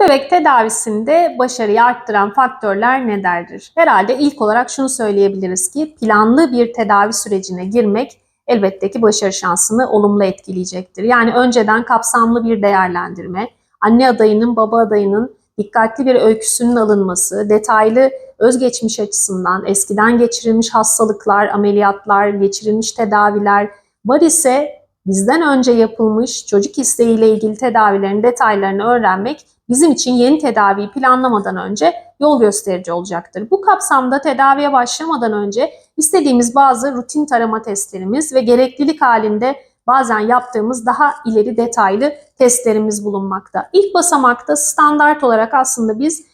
bebek tedavisinde başarıyı arttıran faktörler nelerdir? Herhalde ilk olarak şunu söyleyebiliriz ki planlı bir tedavi sürecine girmek elbette ki başarı şansını olumlu etkileyecektir. Yani önceden kapsamlı bir değerlendirme, anne adayının, baba adayının dikkatli bir öyküsünün alınması, detaylı özgeçmiş açısından eskiden geçirilmiş hastalıklar, ameliyatlar, geçirilmiş tedaviler var ise bizden önce yapılmış çocuk isteğiyle ilgili tedavilerin detaylarını öğrenmek bizim için yeni tedaviyi planlamadan önce yol gösterici olacaktır. Bu kapsamda tedaviye başlamadan önce istediğimiz bazı rutin tarama testlerimiz ve gereklilik halinde bazen yaptığımız daha ileri detaylı testlerimiz bulunmakta. İlk basamakta standart olarak aslında biz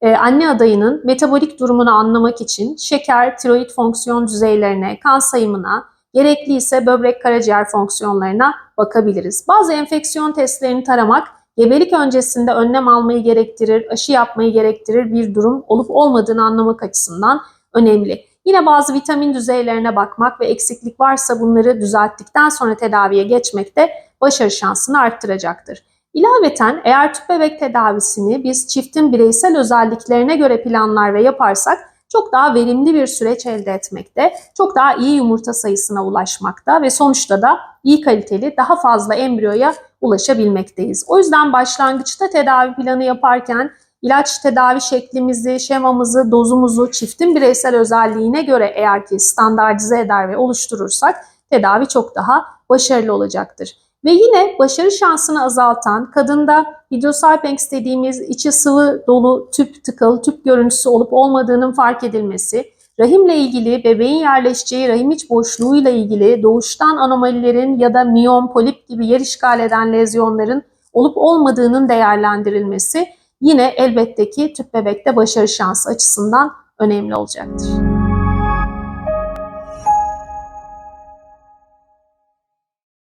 e, anne adayının metabolik durumunu anlamak için şeker, tiroid fonksiyon düzeylerine, kan sayımına, gerekli ise böbrek karaciğer fonksiyonlarına bakabiliriz. Bazı enfeksiyon testlerini taramak gebelik öncesinde önlem almayı gerektirir, aşı yapmayı gerektirir bir durum olup olmadığını anlamak açısından önemli. Yine bazı vitamin düzeylerine bakmak ve eksiklik varsa bunları düzelttikten sonra tedaviye geçmek de başarı şansını arttıracaktır. İlaveten eğer tüp bebek tedavisini biz çiftin bireysel özelliklerine göre planlar ve yaparsak çok daha verimli bir süreç elde etmekte, çok daha iyi yumurta sayısına ulaşmakta ve sonuçta da iyi kaliteli daha fazla embriyoya ulaşabilmekteyiz. O yüzden başlangıçta tedavi planı yaparken ilaç tedavi şeklimizi, şemamızı, dozumuzu çiftin bireysel özelliğine göre eğer ki standartize eder ve oluşturursak tedavi çok daha başarılı olacaktır. Ve yine başarı şansını azaltan, kadında hidrosalpinx dediğimiz içi sıvı dolu tüp tıkalı tüp görüntüsü olup olmadığının fark edilmesi, rahimle ilgili bebeğin yerleşeceği rahim iç boşluğuyla ilgili doğuştan anomalilerin ya da miyom, polip gibi yer işgal eden lezyonların olup olmadığının değerlendirilmesi yine elbette ki tüp bebekte başarı şansı açısından önemli olacaktır.